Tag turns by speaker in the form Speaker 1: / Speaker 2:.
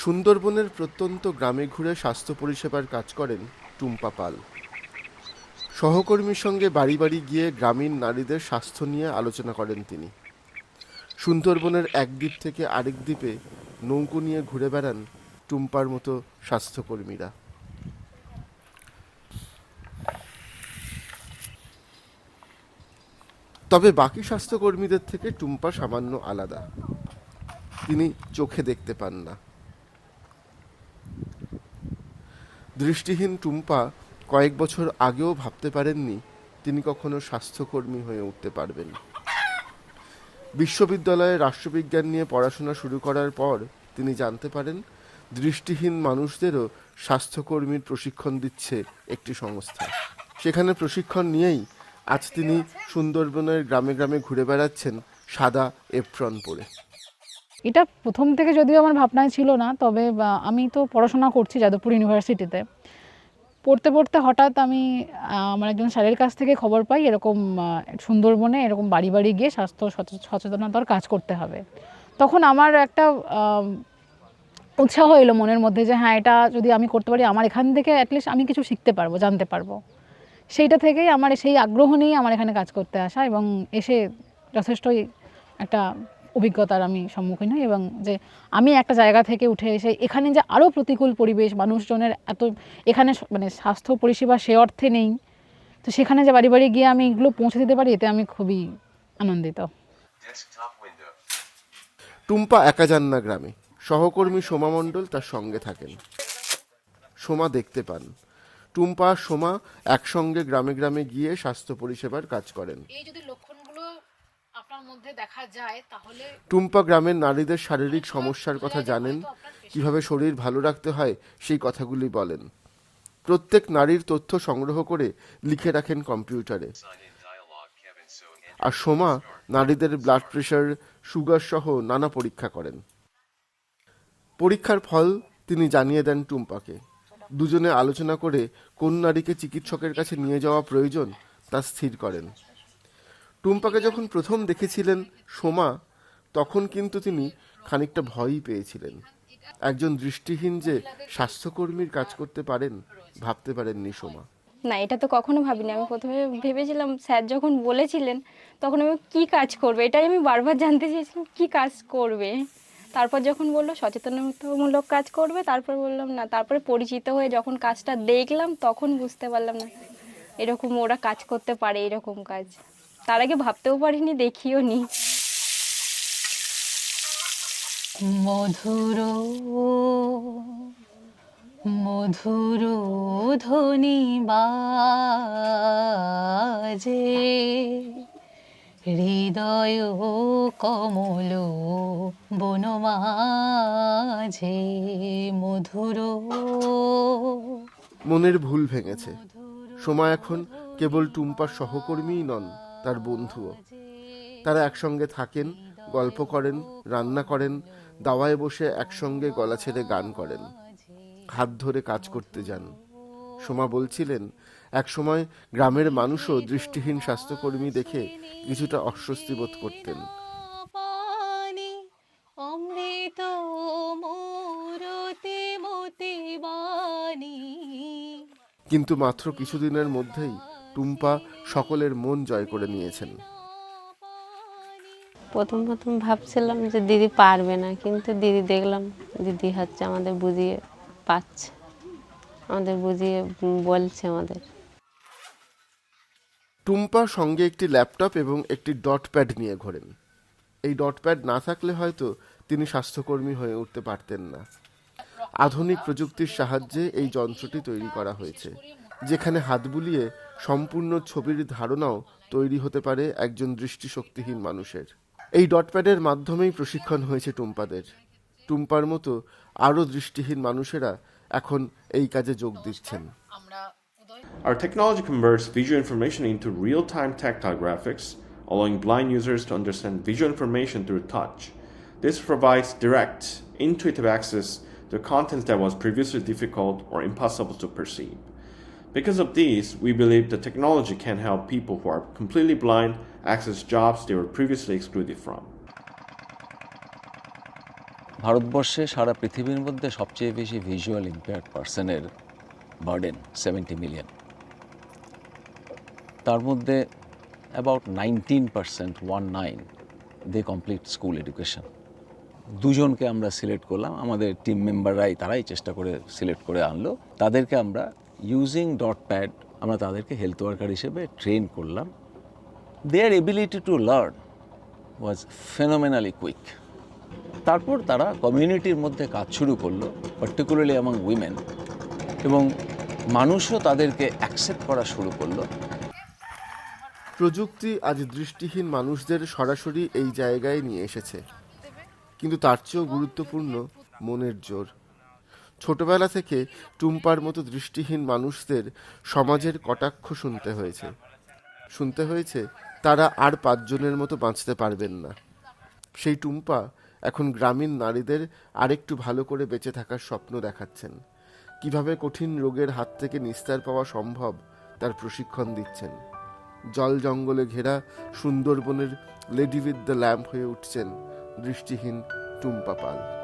Speaker 1: সুন্দরবনের প্রত্যন্ত গ্রামে ঘুরে স্বাস্থ্য পরিষেবার কাজ করেন টুম্পা পাল। সহকর্মীর সঙ্গে বাড়ি বাড়ি গিয়ে গ্রামীণ নারীদের স্বাস্থ্য নিয়ে আলোচনা করেন তিনি। সুন্দরবনের এক দ্বীপ থেকে আরেক দ্বীপে নৌকো নিয়ে ঘুরে বেড়ান টুম্পার মতো স্বাস্থ্যকর্মীরা। তবে বাকি স্বাস্থ্যকর্মীদের থেকে টুম্পা সামান্য আলাদা। তিনি চোখে দেখতে পান না। দৃষ্টিহীন টুম্পা কয়েক বছর আগেও ভাবতে পারেননি তিনি কখনো স্বাস্থ্যকর্মী হয়ে উঠতে পারবেন। বিশ্ববিদ্যালয়ে রাষ্ট্রবিজ্ঞান নিয়ে পড়াশোনা শুরু করার পর তিনি জানতে পারেন, দৃষ্টিহীন মানুষদেরও স্বাস্থ্যকর্মীর প্রশিক্ষণ দিচ্ছে একটি সংস্থা। সেখানে প্রশিক্ষণ নিয়েই আজ তিনি সুন্দরবনের গ্রামে গ্রামে ঘুরে বেড়াচ্ছেন সাদা এপ্রন পরে।
Speaker 2: এটা প্রথম থেকে যদিও আমার ভাবনায় ছিল না, তবে আমি তো পড়াশোনা করছি যাদবপুর ইউনিভার্সিটিতে। পড়তে পড়তে হঠাৎ আমি আমার একজন স্যারের কাছ থেকে খবর পাই, এরকম সুন্দরবনে এরকম বাড়ি বাড়ি গিয়ে স্বাস্থ্য সচেতনতার কাজ করতে হবে। তখন আমার একটা উৎসাহ এলো মনের মধ্যে যে হ্যাঁ এটা যদি আমি করতে পারি, আমার এখান থেকে অ্যাটলিস্ট আমি কিছু শিখতে পারব, জানতে পারব। সেইটা থেকেই আমার সেই আগ্রহ নিয়েই আমার এখানে কাজ করতে আসা এবং এসে যথেষ্টই একটা অভিজ্ঞতার আমি সম্মুখীন হই এবং যে আমি একটা জায়গা থেকে উঠে এসে এখানে যে আরও প্রতিকূল পরিবেশ মানুষজনের এত এখানে মানে স্বাস্থ্য পরিষেবা সে অর্থে নেই। তো সেখানে যে বাড়ি বাড়ি গিয়ে আমি এগুলো পৌঁছে দিতে পারি এতে আমি খুবই আনন্দিত।
Speaker 1: টুম্পা একা যান না গ্রামে। সহকর্মী সোমা মণ্ডল তার সঙ্গে থাকেন। সোমা দেখতে পান। টুম্পা সোমা একসঙ্গে গ্রামে গ্রামে গিয়ে স্বাস্থ্য পরিষেবার কাজ করেন।
Speaker 2: এই যদি আপনার মধ্যে দেখা যায় তাহলে
Speaker 1: টুম্পা গ্রামের নারীদের শারীরিক সমস্যার কথা জানেন কীভাবে শরীর ভালো রাখতে হয় সেই কথাগুলি বলেন। প্রত্যেক নারীর তথ্য সংগ্রহ করে লিখে রাখেন কম্পিউটারে. আর সোমা নারীদের ব্লাড প্রেশার সুগার সহ নানা পরীক্ষা করেন। পরীক্ষার ফল তিনি জানিয়ে দেন টুম্পাকে। দুজনে আলোচনা করে কোন নারীকে চিকিৎসকের কাছে নিয়ে যাওয়া প্রয়োজন তা স্থির করেন। টুম্পাকে যখন প্রথম দেখেছিলেন সোমা, তখন কিন্তু তিনি খানিকটা ভয়ই পেয়েছিলেন। একজন দৃষ্টিহীন যে স্বাস্থ্যকর্মীর কাজ করতে পারেন, ভাবতে পারেননি সোমা।
Speaker 3: না, এটা তো কখনো ভাবিনি। আমি প্রথমে ভেবেছিলাম, স্যার যখন বলেছিলেন, তখন আমি কি কাজ করবে? এটাই আমি বারবার জানতে চেয়েছিলাম, কি কাজ করবে? তারপর যখন বলল, সচেতনতামূলক কাজ করবে, তারপর বললাম, না, তারপরে পরিচিত হয়ে যখন কাজটা দেখলাম, তখন বুঝতে পারলাম না, এরকম ওরা কাজ করতে পারে, এরকম কাজ। তার আগে ভাবতেও পারিনি দেখিও নি।
Speaker 2: মধুর মধুর ধ্বনি বাজে হৃদয় কমল বনমাঝে মধুর
Speaker 1: মনের ভুল ভেঙেছে। সময় এখন কেবল টুম্পার সহকর্মীই নন। তার বন্ধুও। তারা একসঙ্গে থাকেন গল্প করেন রান্না করেন দাওয়ায় বসে একসঙ্গে গলা ছেড়ে গান করেন। হাত ধরে কাজ করতে যান। সোমা বলছিলেন একসময় গ্রামের মানুষও দৃষ্টিহীন স্বাস্থ্যকর্মী দেখে কিছুটা অস্বস্তি বোধ করতেন। কিন্তু মাত্র কিছুদিনের মধ্যেই টুম্পা সকলের মন জয় করে নিয়েছেন।
Speaker 4: প্রথম প্রথম ভাবছিলাম যে দিদি পারবে না কিন্তু দিদি দেখলাম দিদি হচ্ছে আমাদের বুঝিয়ে পাচ্ছে আমাদের বুঝিয়ে বলছে আমাদের।
Speaker 1: টুম্পা সঙ্গে একটি ল্যাপটপ এবং একটি ডট প্যাড নিয়ে ঘোরেন। এই ডট প্যাড না থাকলে হয়তো তিনি স্বাস্থ্যকর্মী হয়ে উঠতে পারতেন না। আধুনিক প্রযুক্তির সাহায্যে এই যন্ত্রটি তৈরি করা হয়েছে যেখানে হাত বুলিয়ে সম্পূর্ণ ছবির ধারণাও তৈরি হতে পারে একজন দৃষ্টিশক্তিহীন মানুষের এই ডট প্যাডের মাধ্যমেই প্রশিক্ষণ হয়েছে টুম্পাদের টুম্পার মতো আরও দৃষ্টিহীন মানুষেরা এখন এই কাজে যোগ দিচ্ছেন
Speaker 5: Our technology converts visual information into real time tactile graphics, allowing blind users to understand visual information through touch. This provides direct, intuitive access to content that was previously difficult or impossible to perceive. Because of these, we believe the technology can help people who are completely blind access jobs they were previously excluded from.
Speaker 6: ভারতবর্ষে সারা পৃথিবীর মধ্যে সবচেয়ে বেশি visual impaired পার্সনের burden seventy million তার মধ্যে about nineteen percent one nine they complete school education দুজনকে আমরা সিলেক্ট করলাম আমাদের টিম মেম্বাররাই তারাই চেষ্টা করে সিলেক্ট করে আনলো তাদেরকে আমরা ইউজিং ডট প্যাড আমরা তাদেরকে হেলথ ওয়ার্কার হিসেবে ট্রেন করলাম। Their ability to learn was phenomenally quick তারপর তারা কমিউনিটির মধ্যে কাজ শুরু করল পার্টিকুলারলি অ্যামাং উইমেন এবং মানুষও তাদেরকে অ্যাকসেপ্ট করা শুরু করল।
Speaker 1: প্রযুক্তি আজ দৃষ্টিহীন মানুষদের সরাসরি এই জায়গায় নিয়ে এসেছে। কিন্তু তার চেয়েও গুরুত্বপূর্ণ মনের জোর। ছোটবেলা থেকে টুম্পার মতো দৃষ্টিহীন মানুষদের সমাজের কটাক্ষ শুনতে হয়েছে। শুনতে হয়েছে, তারা আর পাঁচজনের মতো বাঁচতে পারবেন না। সেই টুম্পা এখন গ্রামীণ নারীদের আরেকটু ভালো করে বেঁচে থাকার স্বপ্ন দেখাচ্ছেন। কীভাবে কঠিন রোগের হাত থেকে নিস্তার পাওয়া সম্ভব তার প্রশিক্ষণ দিচ্ছেন। জল জঙ্গলে ঘেরা সুন্দরবনের লেডি উইথ দ্য ল্যাম্প হয়ে উঠছেন দৃষ্টিহীন টুম্পা পাল।